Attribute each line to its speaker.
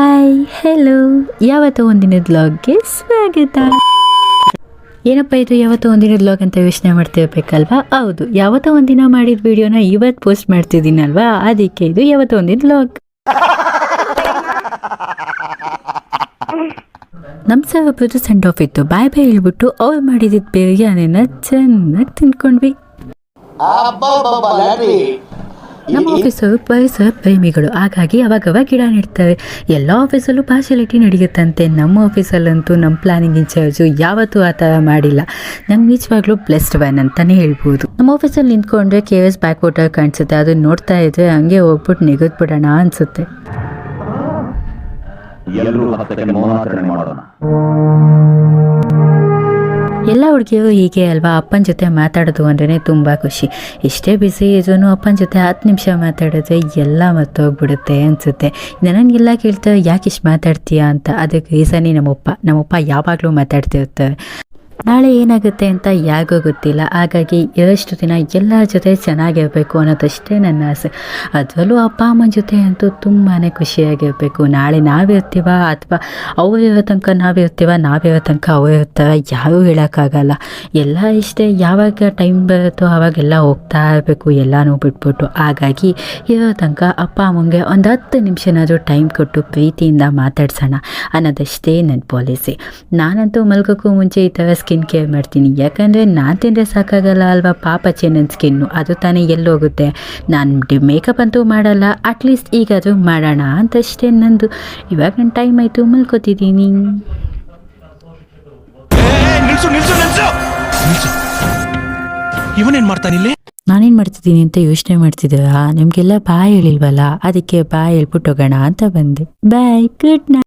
Speaker 1: Hi hello ಯಾವತ್ತೋ ಒಂದಿನ ಬ್ಲಾಗ್ಗೆ ಸ್ವಾಗತ. ಏನಪ್ಪ ಇದು? ಯಾವತ್ತೋ ಒಂದಿನ ಬ್ಲಾಗ್ ಅಂತ ಯೋಚನೆ ಮಾಡ್ತಿರ್ಬೇಕಲ್ವಾ? ಹೌದು, ಯಾವತ್ತೋ ಒಂದಿನ ಮಾಡಿದ ವಿಡಿಯೋನ ಇವತ್ತು ಪೋಸ್ಟ್ ಮಾಡ್ತಿದ್ದೀನಲ್ವಾ? ಅದಕ್ಕೆ ಇದು ಯಾವತ್ತೋ ಒಂದಿನ ಬ್ಲಾಗ್ ನಮ್ಮ ಸಾಹೇಬ್ರದ್ದು ಸೆಂಡ್ ಆಫ್ ಇತ್ತು ಬಾಯ್ ಬಾಯ್ ಹೇಳ್ಬಿಟ್ಟು ಅವ್ರು ಮಾಡಿದಿದ್ದು ಬಿರಿಯಾನಿನ ಚೆನ್ನಾಗಿ ತಿನ್ಕೊಂಡ್ವಿ. ನಮ್ಮ ಆಫೀಸು ಪರಿಸರ ಪ್ರೇಮಿಗಳು. ಹಾಗಾಗಿ ಅವಾಗವಾಗ ಗಿಡ ನೆಡ್ತವೆ. ಎಲ್ಲ ಆಫೀಸಲ್ಲೂ ಪಾರ್ಶಾಲಿಟಿ ನಡೆಯುತ್ತಂತೆ. ನಮ್ಮ ಆಫೀಸಲ್ಲಂತೂ ನಮ್ಮ ಪ್ಲಾನಿಂಗ್ ಇನ್ಚಾರ್ಜು ಯಾವತ್ತೂ ಆ ಥರ ಮಾಡಿಲ್ಲ. ನಂಗೆ ನಿಜವಾಗ್ಲೂ ಬ್ಲೆಸ್ಡ್ ವ್ಯಾನ್ ಅಂತಲೇ ಹೇಳ್ಬೋದು. ನಮ್ಮ ಆಫೀಸಲ್ಲಿ ನಿಂತ್ಕೊಂಡ್ರೆ ಕೆ ಎಸ್ ಬ್ಯಾಕ್ ವಾಟರ್ ಕಾಣಿಸುತ್ತೆ. ಅದು ನೋಡ್ತಾ ಇದ್ರೆ ಹಂಗೆ ಹೋಗ್ಬಿಟ್ಟು ನೆಗೆದ್ ಬಿಡೋಣ ಅನಿಸುತ್ತೆ.
Speaker 2: ಎಲ್ಲರೂ ಮಾಡೋಣ.
Speaker 1: ಎಲ್ಲ ಹುಡುಗಿಯರು ಹೀಗೆ ಅಲ್ವಾ? ಅಪ್ಪನ ಜೊತೆ ಮಾತಾಡೋದು ಅಂದ್ರೆ ತುಂಬ ಖುಷಿ. ಎಷ್ಟೇ ಬಿಸಿ ಇದ್ರೂ ಅಪ್ಪನ ಜೊತೆ ಹತ್ತು ನಿಮಿಷ ಮಾತಾಡಿದ್ರೆ ಎಲ್ಲ ಮರ್ತೋಗ್ಬಿಡುತ್ತೆ ಅನಿಸುತ್ತೆ. ನನಗೆಲ್ಲ ಕೇಳ್ತಾ ಯಾಕೆ ಇಷ್ಟು ಮಾತಾಡ್ತೀಯಾ ಅಂತ? ಅದಕ್ಕೆ ರೀಸನೇ ನಮ್ಮಪ್ಪ. ನಮ್ಮಪ್ಪ ಯಾವಾಗಲೂ ಮಾತಾಡ್ತಿರ್ತಾರೆ. ನಾಳೆ ಏನಾಗುತ್ತೆ ಅಂತ ಯಾರಿಗೂ ಗೊತ್ತಿಲ್ಲ. ಹಾಗಾಗಿ ಎಷ್ಟು ದಿನ ಎಲ್ಲರ ಜೊತೆ ಚೆನ್ನಾಗಿರಬೇಕು ಅನ್ನೋದಷ್ಟೇ ನನ್ನ ಆಸೆ. ಅದರಲ್ಲೂ ಅಪ್ಪ, ಅಮ್ಮನ ಜೊತೆ ಅಂತೂ ತುಂಬಾ ಖುಷಿಯಾಗಿರಬೇಕು. ನಾಳೆ ನಾವಿರ್ತೀವ ಅಥವಾ ಅವರಿರೋ ತನಕ ನಾವಿರ್ತೀವ, ನಾವಿರೋ ತನಕ ಅವರಿರ್ತಾರ ಯಾರೂ ಹೇಳೋಕ್ಕಾಗಲ್ಲ. ಎಲ್ಲ ಇಷ್ಟೇ, ಯಾವಾಗ ಟೈಮ್ ಬರುತ್ತೋ ಆವಾಗೆಲ್ಲ ಹೋಗ್ತಾ ಇರಬೇಕು ಎಲ್ಲನೂ ಬಿಟ್ಬಿಟ್ಟು. ಹಾಗಾಗಿ ಇರೋ ತನಕ ಅಪ್ಪ, ಅಮ್ಮಂಗೆ ಒಂದು ಹತ್ತು ನಿಮಿಷನಾದರೂ ಟೈಮ್ ಕೊಟ್ಟು ಪ್ರೀತಿಯಿಂದ ಮಾತಾಡ್ಸೋಣ ಅನ್ನೋದಷ್ಟೇ ನನ್ನ ಪಾಲಿಸಿ ನಾನಂತೂ ಮಲ್ಗೋಕ್ಕೂ ಮುಂಚೆ ಈ ಥರ ಸ್ಕಿನ್ ಕೇರ್ ಮಾಡ್ತೀನಿ. ಯಾಕಂದರೆ ನಾನು ತಿಂದರೆ ಸಾಕಾಗಲ್ಲ ಅಲ್ವಾ? ಪಾಪ ಚೆನ್ನ ಸ್ಕಿನ್ನು ಅದು ತಾನೇ ಎಲ್ಲೋಗುತ್ತೆ. ನಾನು ಮೇಕಪ್ ಅಂತೂ ಮಾಡಲ್ಲ. ಅಟ್ಲೀಸ್ಟ್ ಈಗಾದರೂ ಮಾಡೋಣ ಅಂತಷ್ಟೇ ನಂದು. ಇವಾಗ ನನ್ನ ಟೈಮ್ ಆಯಿತು. ಮಲ್ಕೋತಿದ್ದೀನಿ.
Speaker 3: ಇವನೇನು ಮಾಡ್ತಾನೆ ಇಲ್ಲಿ?
Speaker 1: ನಾನೇನು ಮಾಡ್ತಿದ್ದೀನಿ ಅಂತ ಯೋಚನೆ ಮಾಡ್ತಿದ್ದೀರಾ? ನಿಮಗೆಲ್ಲ ಬಾಯ್ ಹೇಳಿಲ್ವಲ್ಲ? ಅದಕ್ಕೆ ಬಾಯ್ ಹೇಳ್ಬಿಟ್ಟು ಹೋಗೋಣ ಅಂತ ಬಂದೆ. Bye good night